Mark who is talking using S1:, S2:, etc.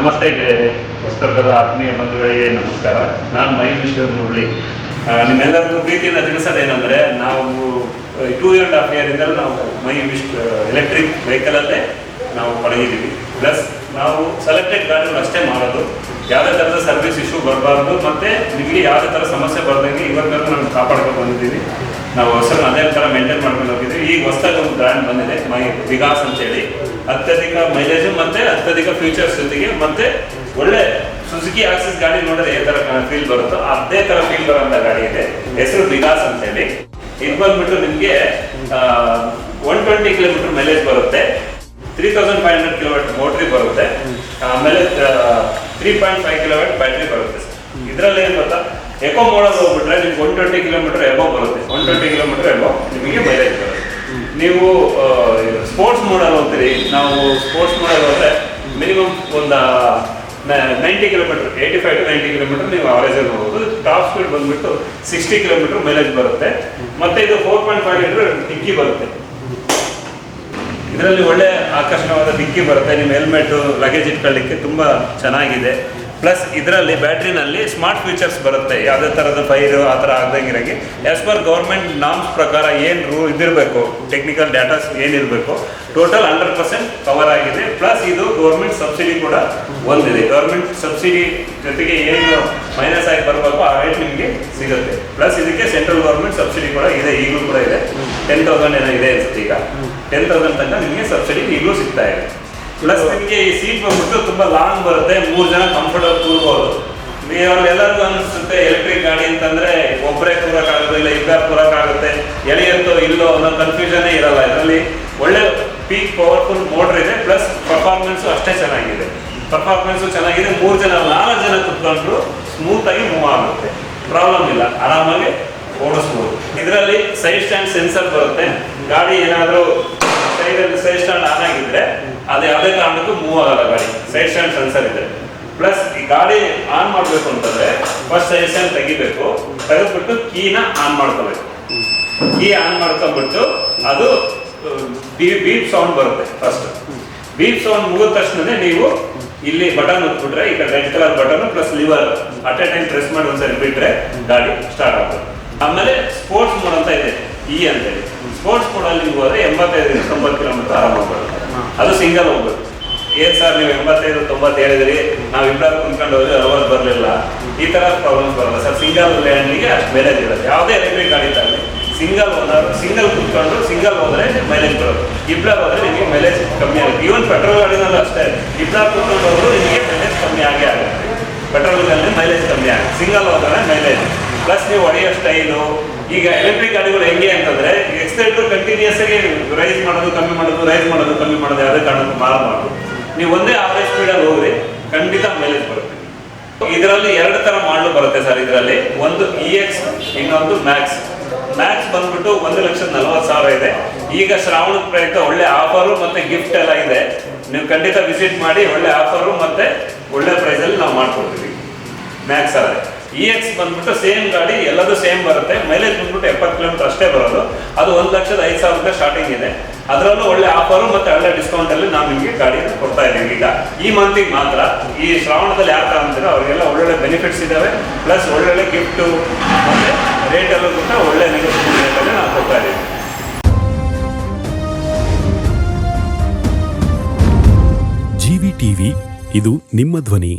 S1: ನಮಸ್ತೆ ಪುಸ್ತಕದ ಆತ್ಮೀಯ ಬಂಧುಗಳಿಗೆ ನಮಸ್ಕಾರ. ನಾನು ಮಹೇಶ್ವರ್ ಮುರಳಿ ನಿಮ್ಮೆಲ್ಲರಿಗೂ ಪ್ರೀತಿಯಿಂದ ತಿಳಿಸೋದೇನೆಂದರೆ ನಾವು ಟೂ ಆ್ಯಂಡ್ ಹಾಫ್ ಇಯರಿಂದ ನಾವು ಮೈ ವಿಶ್ ಎಲೆಕ್ಟ್ರಿಕ್ ವೆಹಿಕಲಲ್ಲೇ ನಾವು ಪಡೆದಿದ್ದೀವಿ. ಪ್ಲಸ್ ನಾವು ಸೆಲೆಕ್ಟೆಡ್ ಗಾಡಿಗಳು ಅಷ್ಟೇ ಮಾಡೋದು ಯಾವುದೇ ಥರದ ಸರ್ವಿಸ್ ಇಶ್ಯೂ ಬರಬಾರ್ದು, ಮತ್ತು ನಿಮಗೆ ಯಾವುದೇ ಥರ ಸಮಸ್ಯೆ ಬರ್ದಂಗೆ ಇವತ್ತಿನವರೆಗೂ ನಾವು ಕಾಪಾಡ್ಕೊಂಡು ಬಂದಿದ್ದೀವಿ. ನಾವು ಹೊಸ ಅದೇ ಥರ ಮೇಂಟೈನ್ ಮಾಡ್ಕೊಂಡು ಹೋಗಿದ್ದೀವಿ. ಈಗ ಹೊಸದಾಗಿ ಒಂದು ಬ್ರ್ಯಾಂಡ್ ಬಂದಿದೆ ಮೈ ವಿಗಾಸ್ ಅಂತೇಳಿ. ಅತ್ಯಧಿಕ ಮೈಲೇಜ್ ಮತ್ತೆ ಅತ್ಯಧಿಕ ಫ್ಯೂಚರ್ಸ್ ಜೊತೆಗೆ ಮತ್ತೆ ಒಳ್ಳೆ ಸುಜುಕಿ ಆಕ್ಸಿಸ್ ಗಾಡಿ ನೋಡಿದ್ರೆ ಯಾವ ತರ ಫೀಲ್ ಬರುತ್ತೋ. ಅದೇ ತರ ಫೀಲ್ ಬರುವಂತ ಗಾಡಿ ಇದೆ. ಹೆಸರು ವಿಗಾಸ್ ಅಂತೇಳಿ ಇದು ಬಂದ್ಬಿಟ್ಟು ನಿಮಗೆ ಒನ್ ಟ್ವೆಂಟಿ ಕಿಲೋಮೀಟರ್ ಮೈಲೇಜ್ ಬರುತ್ತೆ. Three thousand five hundred kilometre ಮೋಟ್ರಿ ಬರುತ್ತೆ. ಆಮೇಲೆ three point five kilometre battery ಬರುತ್ತೆ ಇದರಲ್ಲಿ ಏನು ಗೊತ್ತಾ? ಎಕೋ ಮೋಡಲ್ ಹೋಗ್ಬಿಟ್ರೆ ನಿಮ್ಗೆ ಒನ್ ಟ್ವೆಂಟಿ ಕಿಲೋಮೀಟರ್ ಎಬೋ ಬರುತ್ತೆ. ಒನ್ ಟ್ವೆಂಟಿ ಕಿಲೋಮೀಟರ್ ಎಬೋ ನಿಮಗೆ ಮೈಲೇಜ್ ಬರುತ್ತೆ. ನೀವು ಸ್ಪೋರ್ಟ್ಸ್ ಮೋಡಲ್ ಹೋಗ್ತೀರಿ. ನಾವು ಸ್ಪೋರ್ಟ್ಸ್ ಮೋಡಲ್ ಹೋದ್ರೆ ಮಿನಿಮಮ್ ಒಂದು ninety kilometre eighty five to ninety kilometre ನೀವು ಅವರೇಜ್ ಹೋಗ್ಬೋದು ಟಾಪ್ ಸ್ಪೀಡ್ ಬಂದ್ಬಿಟ್ಟು ಸಿಕ್ಸ್ಟಿ ಕಿಲೋಮೀಟರ್ ಮೈಲೇಜ್ ಬರುತ್ತೆ. ಮತ್ತೆ ಇದು ಫೋರ್ ಪಾಯಿಂಟ್ ಫೈವ್ ಲೀಟರ್ ಡಿಕ್ಕಿ ಬರುತ್ತೆ. ಇದರಲ್ಲಿ ಒಳ್ಳೆ ಆಕರ್ಷಣವಾದ ಡಿಕ್ಕಿ ಬರುತ್ತೆ. ನಿಮ್ಮ ಹೆಲ್ಮೆಟ್ ಲಗೇಜ್ ಇಟ್ಕೊಳ್ಳಿಕ್ಕೆ ತುಂಬ ಚೆನ್ನಾಗಿದೆ. ಪ್ಲಸ್ ಇದರಲ್ಲಿ ಬ್ಯಾಟ್ರಿನಲ್ಲಿ ಸ್ಮಾರ್ಟ್ ಫೀಚರ್ಸ್ ಬರುತ್ತೆ. ಯಾವುದೇ ಥರದ ಫೈರು ಆ ಥರ ಆಗ್ದಂಗಿರಂಗೆ ಆ್ಯಸ್ ಪರ್ ಗೌರ್ಮೆಂಟ್ ನಾಮ್ಸ್ ಪ್ರಕಾರ ಏನು ರೂ ಇದಿರಬೇಕು ಟೆಕ್ನಿಕಲ್ ಡಾಟಾಸ್ ಏನಿರಬೇಕು ಟೋಟಲ್ ಹಂಡ್ರೆಡ್ ಪರ್ಸೆಂಟ್ ಕವರ್ ಆಗಿದೆ. ಪ್ಲಸ್ ಇದು ಗೌರ್ಮೆಂಟ್ ಸಬ್ಸಿಡಿ ಕೂಡ ಒಂದಿದೆ ಗೌರ್ಮೆಂಟ್ ಸಬ್ಸಿಡಿ ಜೊತೆಗೆ ಏನು ಮೈನಸ್ ಆಗಿ ಬರಬೇಕು ಆ ರೇಟ್ ನಿಮಗೆ ಸಿಗುತ್ತೆ. ಪ್ಲಸ್ ಇದಕ್ಕೆ ಸೆಂಟ್ರಲ್ ಗೌರ್ಮೆಂಟ್ ಸಬ್ಸಿಡಿ ಕೂಡ ಇದೆ. ಈಗಲೂ ಕೂಡ ಇದೆ. ಟೆನ್ ತೌಸಂಡ್ ಏನೋ ಇದೆ ಅನ್ಸುತ್ತೆ ಈಗ. ಟೆನ್ ತೌಸಂಡ್ ತನಕ ನಿಮಗೆ ಸಬ್ಸಿಡಿ ಈಗಲೂ ಸಿಗ್ತಾ ಇದೆ. ಪ್ಲಸ್ ನಿಮಗೆ ಈ ಸೀಟ್ ಬಂದ್ಬಿಟ್ಟು ತುಂಬ ಲಾಂಗ್ ಬರುತ್ತೆ, ಮೂರು ಜನ ಕಂಫರ್ಟಬಲ್ ಕೂರ್ಬೋದು. ನೀವು ಎಲ್ಲರಿಗೂ ಅನಿಸುತ್ತೆ ಎಲೆಕ್ಟ್ರಿಕ್ ಗಾಡಿ ಅಂತಂದ್ರೆ ಒಬ್ಬರೇ ಕೂರಕ್ಕಾಗುತ್ತೆ ಇಲ್ಲ ಇಬ್ಬರು ಕೂರಕ್ಕಾಗುತ್ತೆ, ಎಳೆಯಂತೋ ಇಲ್ಲೋ ಅನ್ನೋ ಕನ್ಫ್ಯೂಷನೇ ಇರಲ್ಲ. ಇದರಲ್ಲಿ ಒಳ್ಳೆ ಪೀಕ್ ಪವರ್ಫುಲ್ ಮೋಟರ್ ಇದೆ ಪ್ಲಸ್ ಪರ್ಫಾರ್ಮೆನ್ಸು ಅಷ್ಟೇ ಚೆನ್ನಾಗಿದೆ. ಪರ್ಫಾರ್ಮೆನ್ಸು ಚೆನ್ನಾಗಿದೆ, ಮೂರು ಜನ, ನಾಲ್ಕು ಜನ ಕುತ್ಕೊಂಡ್ರು ಸ್ಮೂತಾಗಿ ಮೂವ್ ಆಗುತ್ತೆ. ಪ್ರಾಬ್ಲಮ್ ಇಲ್ಲ, ಆರಾಮಾಗಿ ಓಡಿಸ್ಬೋದು. ಇದರಲ್ಲಿ ಸೈಡ್ ಸ್ಟ್ಯಾಂಡ್ ಸೆನ್ಸರ್ ಬರುತ್ತೆ. ಗಾಡಿ ಏನಾದರೂ ಸೈಡಲ್ಲಿ ಸೈಡ್ ಸ್ಟ್ಯಾಂಡ್ ಆನ್ ಆಗಿದ್ರೆ ಅದು ಯಾವುದೇ ಕಾರಣಕ್ಕೂ ಮೂವ್ ಆಗಲ್ಲ ಗಾಡಿ. ಸೈಡ್ ಸ್ಟ್ಯಾಂಡ್ ಸೆನ್ಸರ್ ಇದೆ. ಪ್ಲಸ್ ಈ ಗಾಡಿ ಆನ್ ಮಾಡಬೇಕು ಅಂತಂದ್ರೆ ಫಸ್ಟ್ ಸೈಡ್ ಸ್ಟ್ಯಾಂಡ್ ತೆಗಿಬೇಕು. ತೆಗೆದ್ಬಿಟ್ಟು ಕೀನ ಆನ್ ಮಾಡ್ಕೋಬೇಕು. ಕೀ ಆನ್ ಮಾಡ್ಕೊಂಬಿಟ್ಟು ಅದು ಬೀಪ್ ಸೌಂಡ್ ಬರುತ್ತೆ ಫಸ್ಟ್ ಬೀಪ್ ಸೌಂಡ್ ಮುಗಿದ ತಕ್ಷಣನೇ ನೀವು ಇಲ್ಲಿ ಬಟನ್ ಒತ್ಬಿಟ್ರೆ ಈಗ red colour button plus lever at a time press ಮಾಡಿ ಒಂದ್ಸರಿ ಬಿಟ್ರೆ ಗಾಡಿ ಸ್ಟಾರ್ಟ್ ಆಗುತ್ತೆ. ಆಮೇಲೆ ಸ್ಪೋರ್ಟ್ಸ್ ಮೋಡ್ ಅಂತ ಇದೆ ಇ ಅಂತೇಳಿ ಸ್ಪೋರ್ಟ್ಸ್ ಮೋಡಲ್ಲಿ ನೀವು ಹೋದ್ರೆ ಎಂಬತ್ತೈದರಿಂದ ತೊಂಬತ್ತು ಕಿಲೋಮೀಟರ್ ಆರಾಮ ಅದು ಸಿಂಗಲ್ ಹೋಗ್ಬೇಕು. ಏನ್ ಸರ್ ನೀವು ಎಂಬತ್ತೈದು ತೊಂಬತ್ತು ಹೇಳಿದ್ರಿ ನಾವು ಇಬ್ಬರು ಕುಂತ್ಕೊಂಡು ಹೋದ್ರೆ ಅರವತ್ತು ಬರಲಿಲ್ಲ. ಈ ತರ ಪ್ರಾಬ್ಲಮ್ಸ್ ಬರಲ್ಲ. ಸರ್ ಸಿಂಗಲ್ ಲ್ಯಾಂಡ್ಗೆ ಅಷ್ಟು ಮೈಲೇಜ್ ಇರುತ್ತೆ. ಯಾವುದೇ ಎಲೆಕ್ಟ್ರಿಕ್ ಗಾಡಿ ತರಲಿ ಸಿಂಗಲ್ ಓನರ್ ಸಿಂಗಲ್ ಕುತ್ಕೊಂಡು ಸಿಂಗಲ್ ಹೋದ್ರೆ ಮೈಲೇಜ್ ಬರೋದು ಇಬ್ಬರ ಹೋದ್ರೆ ನಿಮಗೆ ಮೈಲೇಜ್ ಕಮ್ಮಿ ಆಗುತ್ತೆ. ಈವನ್ ಪೆಟ್ರೋಲ್ ಗಾಡಿನಲ್ಲೂ ಅಷ್ಟೇ. ಇಬ್ಬರ ಕುತ್ಕೊಂಡು ಹೋದ್ರು ನಿಮಗೆ ಮೈಲೇಜ್ ಕಮ್ಮಿ ಆಗೇ ಆಗುತ್ತೆ. ಪೆಟ್ರೋಲ್ನಲ್ಲಿ ಮೈಲೇಜ್ ಕಮ್ಮಿ ಆಗುತ್ತೆ. ಸಿಂಗಲ್ ಹೋದ್ರೆ ಮೈಲೇಜ್ ಪ್ಲಸ್ ನೀವು ಹೊಡೆಯೋ ಸ್ಟೈಲು ಈಗ ಎಲೆಕ್ಟ್ರಿಕ್ ಗಾಡಿಗಳು ಹೆಂಗೆ ಅಂತಂದ್ರೆ ಎಕ್ಸ್ಟೆಂಟು ಕಂಟಿನ್ಯೂಸ್ ಆಗಿ ರೈಸ್ ಮಾಡೋದು, ಕಮ್ಮಿ ಮಾಡೋದು ರೈಸ್ ಮಾಡೋದು, ಕಮ್ಮಿ ಮಾಡೋದು ಯಾವುದೇ ಕಾರಣಕ್ಕೂ ಮಾರಬಾರ್ದು. ನೀವು ಒಂದೇ ಆವರೇಜ್ ಸ್ಪೀಡಲ್ಲಿ ಹೋಗ್ರಿ ಖಂಡಿತ ಮೈಲೇಜ್ ಬರುತ್ತೆ. ಇದರಲ್ಲಿ ಎರಡು ತರ ಮಾಡಲು ಬರುತ್ತೆ ಸರ್ ಇದರಲ್ಲಿ ಒಂದು ಇ ಎಕ್ಸ್ ಇನ್ನೊಂದು ಮ್ಯಾಕ್ಸ್ ಮ್ಯಾಕ್ಸ್ ಬಂದ್ಬಿಟ್ಟು ಒಂದು ಲಕ್ಷದ ನಲವತ್ತು ಸಾವಿರ ಇದೆ. ಈಗ ಶ್ರಾವಣದ ಪ್ರಯುಕ್ತ ಒಳ್ಳೆ ಆಫರು ಮತ್ತೆ ಗಿಫ್ಟ್ ಎಲ್ಲ ಇದೆ. ನೀವು ಖಂಡಿತ ವಿಸಿಟ್ ಮಾಡಿ ಒಳ್ಳೆ ಆಫರು ಮತ್ತೆ ಒಳ್ಳೆ ಪ್ರೈಸಲ್ಲಿ ನಾವು ಮಾಡ್ಕೊಡ್ತೀವಿ. ಮ್ಯಾಕ್ಸ್ ಆದರೆ ಇ ಎಕ್ಸ್ ಬಂದ್ಬಿಟ್ಟು ಸೇಮ್ ಗಾಡಿ, ಎಲ್ಲದೂ ಸೇಮ್ ಬರುತ್ತೆ. ಮೈಲೇಜ್ ಬಂದ್ಬಿಟ್ಟು ಎಪ್ಪತ್ತು ಕಿಲೋಮೀಟರ್ ಅಷ್ಟೇ ಬರೋದು. ಅದು ಒಂದು ಲಕ್ಷದ ಐದು ಸಾವಿರ ರೂಪಾಯಿ ಸ್ಟಾರ್ಟಿಂಗ್ ಇದೆ. ಅದರಲ್ಲೂ ಒಳ್ಳೆ ಆಫರು ಮತ್ತು ಒಳ್ಳೆ ಡಿಸ್ಕೌಂಟಲ್ಲಿ ನಾವು ನಿಮಗೆ ಗಾಡಿನ ಕೊಡ್ತಾ ಇದ್ದೀವಿ. ಈಗ ಈ ಮಂತಿಗೆ ಮಾತ್ರ, ಈ ಶ್ರಾವಣದಲ್ಲಿ ಯಾರು ತಗೊಂತೀರೋ ಅವರಿಗೆಲ್ಲ ಒಳ್ಳೊಳ್ಳೆ ಬೆನಿಫಿಟ್ಸ್ ಇದ್ದಾವೆ ಪ್ಲಸ್ ಒಳ್ಳೊಳ್ಳೆ ಗಿಫ್ಟು ಮತ್ತು ರೇಟಲ್ಲೂ ಕೂಡ ಒಳ್ಳೆ ನೆಗೋಸಿಯೇಷನ್ ರೇಟಲ್ಲಿ ನಾವು ಕೊಡ್ತಾ ಇದ್ದೀವಿ.
S2: ಜಿವಿ ಟಿವಿ, ಇದು ನಿಮ್ಮ ಧ್ವನಿ.